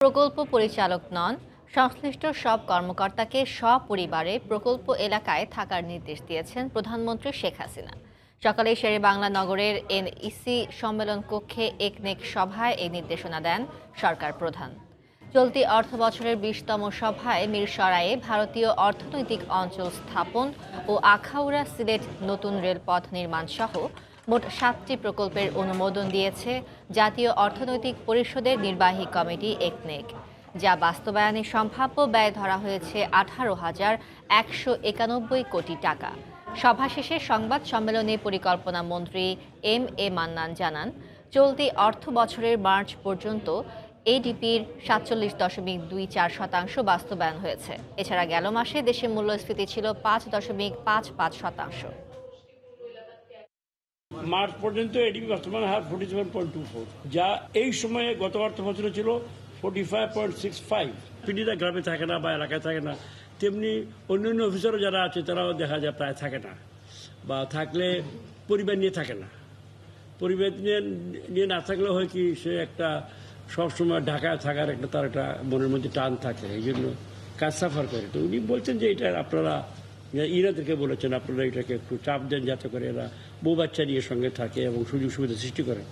প্রকল্প পরিচালক নন, সংশ্লিষ্ট সব কর্মকর্তাকে সপরিবারে প্রকল্প এলাকায় থাকার নির্দেশ দিয়েছেন প্রধানমন্ত্রী শেখ হাসিনা। সকালে শেরে বাংলা নগরের এনইসি সম্মেলন কক্ষে একনেক সভায় এই নির্দেশনা দেন সরকার প্রধান। চলতি অর্থ বছরের বিশতম সভায় মিরসরাইয়ে ভারতীয় অর্থনৈতিক অঞ্চল স্থাপন ও আখাউড়া সিলেট নতুন রেলপথ নির্মাণ সহ মোট সাতটি প্রকল্পের অনুমোদন দিয়েছে জাতীয় অর্থনৈতিক পরিষদের নির্বাহী কমিটি একনেক, যা বাস্তবায়নে সম্ভাব্য ব্যয় ধরা হয়েছে আঠারো হাজার একশো একানব্বই কোটি টাকা। সভা শেষে সংবাদ সম্মেলনে পরিকল্পনা মন্ত্রী এম এ মান্নান জানান, চলতি অর্থ বছরের মার্চ পর্যন্ত এডিপির সাতচল্লিশ দশমিক দুই চার শতাংশ বাস্তবায়ন হয়েছে। এছাড়া গেল মাসে দেশে মূল্যস্ফীতি ছিল পাঁচ দশমিক পাঁচ পাঁচ শতাংশ। মার্চ পর্যন্ত এডিপি বাস্তবায়ন হার forty seven point two four যা এই সময়ে গত অর্থ বছরে ছিল forty five point six five পিডিরা গ্রামে থাকে না বা এলাকায় থাকে না। তেমনি অন্যান্য অফিসারও যারা আছে, তারাও দেখা যায় প্রায় থাকে না। বা থাকলে পরিবার নিয়ে থাকে না। পরিবার নিয়ে নিয়ে না থাকলে হয় কি, সে একটা সবসময় ঢাকায় থাকার একটা, তার একটা মনের মধ্যে টান থাকে। এই জন্য কাজ সাফার করে। তো উনি বলছেন যে এটা আপনারা ইরাদেরকে বলেছেন আপনারা এটাকে একটু চাপ দেন যাতে করে এরা বউ বাচ্চা নিয়ে সঙ্গে থাকে এবং সুযোগ সুবিধা সৃষ্টি করে।